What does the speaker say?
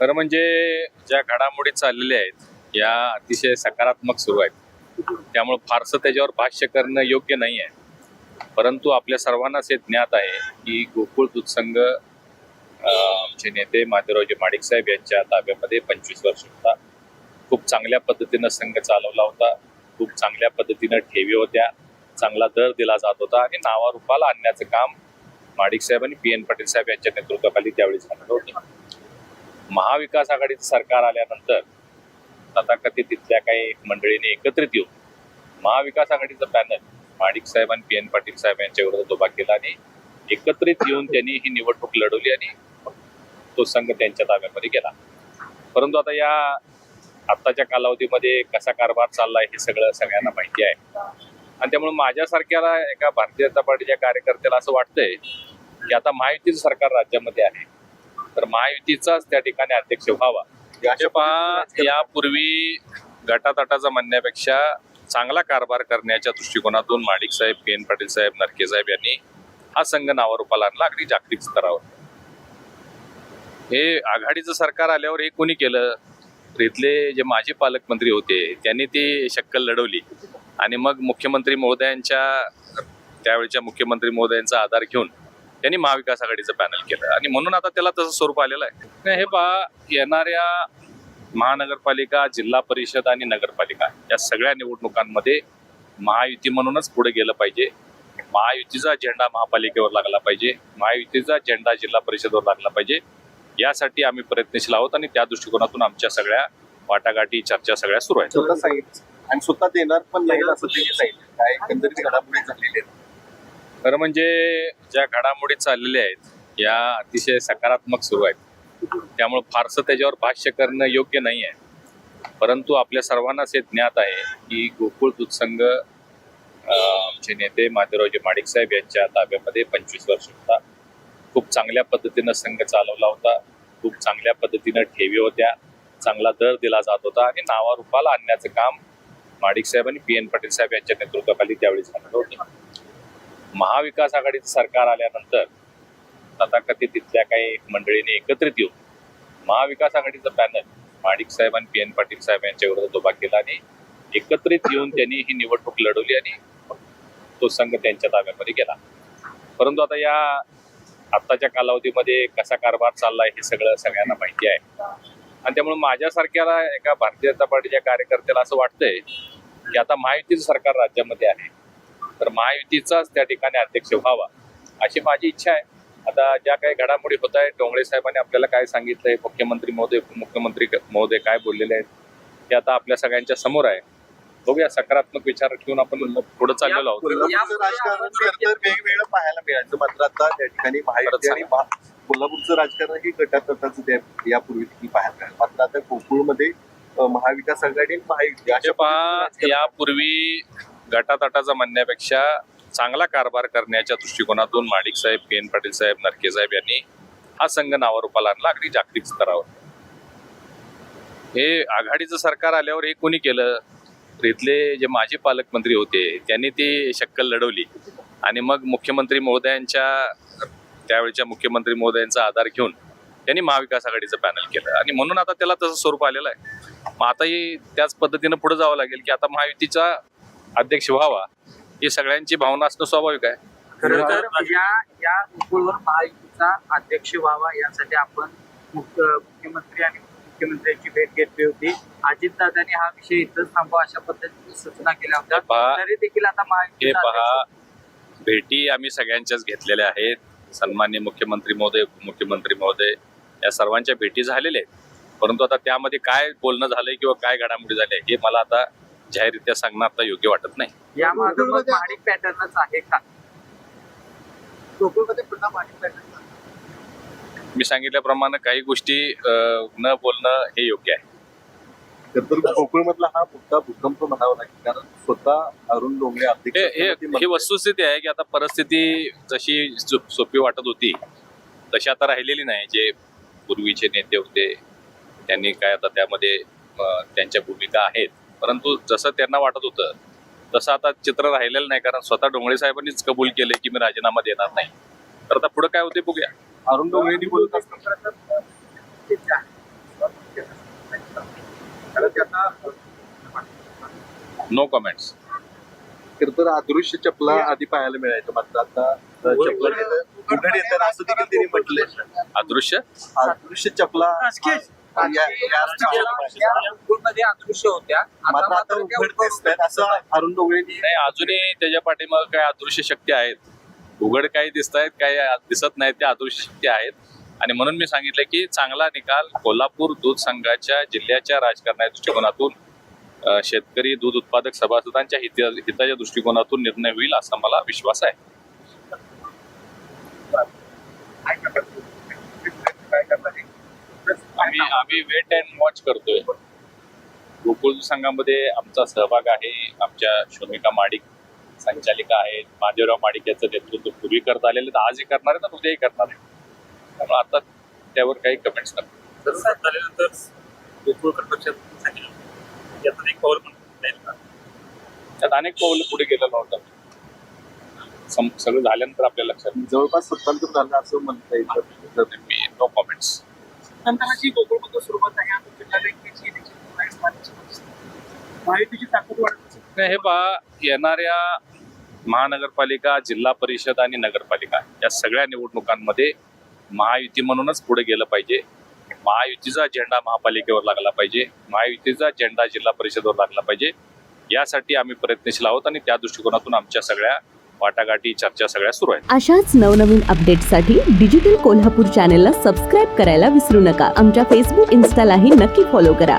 खरं म्हणजे ज्या घडामोडी चाललेल्या आहेत या अतिशय सकारात्मक सुरू आहेत. त्यामुळे फारसं त्याच्यावर भाष्य करणं योग्य नाही आहे परंतु आपल्या सर्वांनाच हे ज्ञात आहे की गोकुळ दूध संघ आमचे नेते माधवरावजी माडिक साहेब यांच्या ताब्यामध्ये पंचवीस वर्ष होता. खूप चांगल्या पद्धतीनं संघ चालवला होता. खूप चांगल्या पद्धतीनं ठेवी होत्या. चांगला दर दिला जात होता. आणि नावारूपाला आणण्याचं काम माडिक साहेब आणि पी एन पाटील साहेब यांच्या नेतृत्वाखाली त्यावेळी झालेलं होतं. महाविकास आघाडीचं सरकार आल्यानंतर तथाकथित तिथल्या काही मंडळीने एकत्रित येऊन महाविकास आघाडीचं पॅनल माणिक साहेब आणि पी एन पाटील साहेब यांच्या विरोधात उभा केला आणि एकत्रित येऊन त्यांनी ही निवडणूक लढवली आणि तो संघ त्यांच्या ताब्यामध्ये गेला. परंतु आता या आत्ताच्या कालावधीमध्ये कसा कारभार चाललाय हे सगळं सगळ्यांना माहिती आहे. आणि त्यामुळे माझ्यासारख्याला एका भारतीय जनता पार्टीच्या कार्यकर्त्याला असं वाटतंय की आता महायुतीचं सरकार राज्यामध्ये आहे. तर महायुतीचाच त्या ठिकाणी अध्यक्ष व्हावा. भाजपा यापूर्वी गटातटाचा म्हणण्यापेक्षा चांगला कारभार करण्याच्या दृष्टिकोनातून माडिक साहेब पी एन पाटील साहेब नरके साहेब यांनी हा संघ नावारूपाला आणला अगदी जागतिक स्तरावर. हे आघाडीचं सरकार आल्यावर हे कोणी केलं? तर इथले जे माजी पालकमंत्री होते त्यांनी ती शक्कल लढवली. आणि मग मुख्यमंत्री महोदयांच्या त्यावेळच्या मुख्यमंत्री महोदयांचा आधार घेऊन त्यांनी महाविकास आघाडीचं पॅनल केलं. आणि म्हणून आता त्याला तसं स्वरूप आलेलं आहे. हे पहा येणाऱ्या महानगरपालिका जिल्हा परिषद आणि नगरपालिका या सगळ्या निवडणुकांमध्ये महायुती म्हणूनच पुढे गेलं पाहिजे. महायुतीचा झेंडा महापालिकेवर लागला पाहिजे. महायुतीचा झेंडा जिल्हा परिषदवर लागला पाहिजे. यासाठी आम्ही प्रयत्नशील आहोत आणि त्या दृष्टिकोनातून आमच्या सगळ्या वाटाघाटी चर्चा सगळ्या सुरू आहेत. स्वतः सांगितलं. आणि स्वतः देणार पण नाही असं त्यांनी सांगितलं. काय एकंदरीत घडामोडी झालेली खरं म्हणजे ज्या घडामोडी चाललेल्या आहेत या अतिशय सकारात्मक सुरू आहेत. त्यामुळे फारसं त्याच्यावर भाष्य करणं योग्य नाही आहे. परंतु आपल्या सर्वांनाच हे ज्ञात आहे की गोकुळ दूध संघ आमचे नेते माधवरावजी माडिक साहेब यांच्या ताब्यामध्ये पंचवीस वर्ष होता. खूप चांगल्या पद्धतीनं संघ चालवला होता. खूप चांगल्या पद्धतीनं ठेवी होत्या. चांगला दर दिला जात होता आणि नावारूपाला आणण्याचं काम माडिक साहेब आणि पी एन पाटील साहेब यांच्या नेतृत्वाखाली त्यावेळी झालेलं होतं. महाविकास आघाडीचं सरकार आल्यानंतर तथाकथित तिथल्या काही मंडळीने एकत्रित येऊन महाविकास आघाडीचं पॅनल माणिक साहेब आणि पी एन पाटील साहेब यांच्या विरोधात उभा केला आणि एकत्रित येऊन त्यांनी ही निवडणूक लढवली आणि तो संघ त्यांच्या ताब्यामध्ये गेला. परंतु आता या आत्ताच्या कालावधीमध्ये कसा कारभार चाललाय हे सगळं सगळ्यांना माहिती आहे. आणि त्यामुळे माझ्यासारख्याला एका भारतीय जनता पार्टीच्या कार्यकर्त्याला असं वाटतंय की आता महायुतीचं सरकार राज्यामध्ये आहे. तर महायुतीचाच त्या ठिकाणी अध्यक्ष व्हावा अशी माझी इच्छा आहे. आता ज्या काही घडामोडी होत आहेत डोंगळे साहेबांनी आपल्याला काय सांगितलंय मुख्यमंत्री महोदय उपमुख्यमंत्री महोदय काय बोललेले आहेत ते आता आपल्या सगळ्यांच्या समोर आहे. बघूया सकारात्मक विचार ठेवून आपण पुढे चाललेलो आहोत. वेगवेगळं पाहायला मिळायचं मात्र आता त्या ठिकाणी कोल्हापूरचं राजकारण ही गटातटाचं त्या यापूर्वी पाहायला मिळालं. मात्र आता कोकणमध्ये अं, महाविकास आघाडी महायुती यापूर्वी गटातटाचा म्हणण्यापेक्षा चांगला कारभार करण्याच्या दृष्टिकोनातून माडिक साहेब पी एन. पाटील साहेब नरके साहेब यांनी हा संघ नावारूपाला आणला अगदी जागतिक स्तरावर. हे आघाडीचं सरकार आल्यावर हे कोणी केलं? तर इथले जे माजी पालकमंत्री होते त्यांनी ती शक्कल लढवली. आणि मग मुख्यमंत्री महोदयांच्या त्यावेळच्या मुख्यमंत्री महोदयांचा आधार घेऊन त्यांनी महाविकास आघाडीचं पॅनल केलं. आणि म्हणून आता त्याला तसं स्वरूप आलेलं आहे. मग आताही त्याच पद्धतीनं पुढे जावं लागेल की आता महायुतीचा अध्यक्ष व्हावा ही सगळ्यांची भावना असणं स्वाभाविक आहे. खरं तर या या गोकुळवर महायुतीचा अध्यक्ष व्हावा यासाठी आपण मुख्य मुख्यमंत्री आणि मुख्यमंत्र्यांची भेट घेतली होती. अजितदादांनी हा विषय इथंच थांबवा अशा पद्धतीने सूचना केल्या होत्या. पहा. तरी देखील आता हे महायुतीचा पहा भेटी आम्ही सगळ्यांच्याच घेतलेल्या आहेत. सन्मान्य मुख्यमंत्री महोदय उपमुख्यमंत्री महोदय या सर्वांच्या भेटी झालेल्या आहेत. परंतु आता त्यामध्ये काय बोलणं झालंय किंवा काय घडामोडी झाल्या हे मला आता जाहीररित्या सांगणं आता योग्य वाटत नाही. या पॅटर्नच आहे का? मी सांगितल्याप्रमाणे काही गोष्टी अं, न बोलणं हे योग्य आहे. कोकणमधला हा मोठा भूकंप म्हणावा लागेल कारण स्वतः अरुण डोंगरे हे हे ही वस्तुस्थिती आहे की आता परिस्थिती जशी सोपी वाटत होती तशी आता राहिलेली नाही. जे पूर्वीचे नेते होते त्यांनी काय आता त्यामध्ये त्यांच्या भूमिका आहेत. परंतु जसं त्यांना वाटत होतं तसं आता चित्र राहिलेलं नाही कारण स्वतः डोंगळे साहेबांनीच कबूल केले की मी राजीनामा देणार नाही. तर आता पुढे काय होते बघूया. अरुण डोंगरेंनी बोलत असताना की आता नो कमेंट्स खरं तर अदृश्य चपला आधी पाहायला मिळायचं मात्र आता चपला तिथं उघड येतात असं देखील त्यांनी म्हटलंय. अदृश्य? अदृश्य चपला अदृश्य होत्या. मात्र आता उघड असं अरुण डोंगरेंनी नाही अजूनही त्याच्या पाठीमाग काय अदृश्य शक्ती आहेत. उघड काही दिसत आहेत काही दिसत नाहीत त्या अदृश्य शक्ती आहेत. आणि म्हणून मी सांगितलं की चांगला निकाल कोल्हापूर दूध संघाच्या जिल्ह्याच्या राजकारणाच्या दृष्टिकोनातून शेतकरी दूध उत्पादक सभासदांच्या हित हिताच्या दृष्टिकोनातून निर्णय होईल असा मला विश्वास आहे. आम्ही आम्ही वेट अँड वॉच करतोय. गोकुळ संघामध्ये आमचा सहभाग आहे. आमच्या शोमिका माडिक संचालिका आहेत. महादेवराव माडिक याचं नेतृत्व पूर्वी करत आलेले तर आजही करणार आहेत आणि उद्याही करणार आहे त्यामुळे आता त्यावर काही कमेंट्स पाऊल त्यात अनेक पावलं पुढे गेलेलं होतं. सम- सगळं झाल्यानंतर आपल्या लक्षात. जवळपास स्वतंत्र झालं असं म्हणता येईल. मी नो कमेंट्स नंतरची गोकुळमध्ये सुरुवात आहे. आता जिल्हा बँकेची देखील ताकद वाढत नाही हे पहा येणाऱ्या महानगरपालिका जिल्हा परिषद आणि नगरपालिका या सगळ्या निवडणुकांमध्ये महायुती म्हणूनच पुढे गेलं पाहिजे. महायुतीचा झेंडा महापालिकेवर लागला पाहिजे. महायुतीचा झेंडा जिल्हा परिषदवर लागला पाहिजे. यासाठी आम्ही प्रयत्नशील आहोत आणि त्या दृष्टिकोनातून आमच्या सगळ्या वाटाघाटी चर्चा सगळ्या सुरू आहेत. अशाच नवनवीन अपडेटसाठी डिजिटल कोल्हापूर चॅनेलला सबस्क्राईब करायला विसरू नका. आमच्या फेसबुक इन्स्टालाही नक्की फॉलो करा.